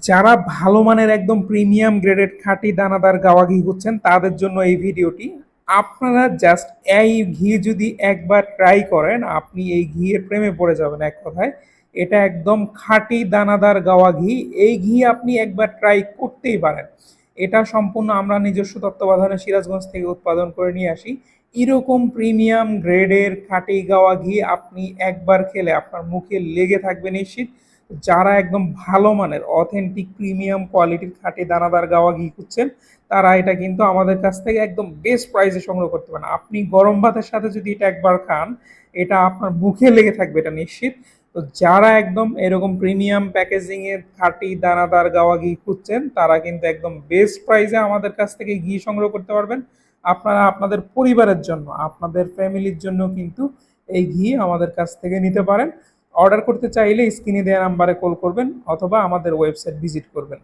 যারা ভালো মানের একদম প্রিমিয়াম গ্রেডেড খাঁটি দানাদার গাওয়া ঘি হচ্ছেন তাদের জন্য এই ভিডিওটি। আপনারা জাস্ট এই ঘি যদি একবার ট্রাই করেন, আপনি এই ঘিয়ের প্রেমে পড়ে যাবেন এক কথায়। এটা একদম খাঁটি দানাদার গাওয়া ঘি। এই ঘি আপনি একবার ট্রাই করতেই পারেন। এটা সম্পূর্ণ আমরা নিজস্ব তত্ত্বাবধানে সিরাজগঞ্জ থেকে উৎপাদন করে নিয়ে আসি। এরকম প্রিমিয়াম গ্রেডের খাঁটি গাওয়া ঘি আপনি একবার খেলে আপনার মুখে লেগে থাকবে নিশ্চিত। যারা একদম ভালো মানের অথেন্টিক প্রিমিয়াম কোয়ালিটির খাঁটি দানাদার গাওয়া ঘি খুঁজছেন, তারা এটা কিন্তু আমাদের কাছ থেকে একদম বেস্ট প্রাইসে সংগ্রহ করতে পারেন। আপনি গরম ভাতের সাথে যদি এটা একবার খান, এটা আপনার মুখে লেগে থাকবে, এটা নিশ্চিত। তো যারা একদম এরকম প্রিমিয়াম প্যাকেজিং এর খাঁটি দানাদার গাওয়া ঘি খুঁজছেন, তারা কিন্তু একদম বেস্ট প্রাইসে আমাদের কাছ থেকে ঘি সংগ্রহ করতে পারবেন। আপনারা আপনাদের পরিবারের জন্য, আপনাদের ফ্যামিলির জন্য কিন্তু এই ঘি আমাদের কাছ থেকে নিতে পারেন। অর্ডার করতে চাইলে স্ক্রিনে দেওয়া নাম্বারে কল করবেন অথবা আমাদের ওয়েবসাইট ভিজিট করবেন।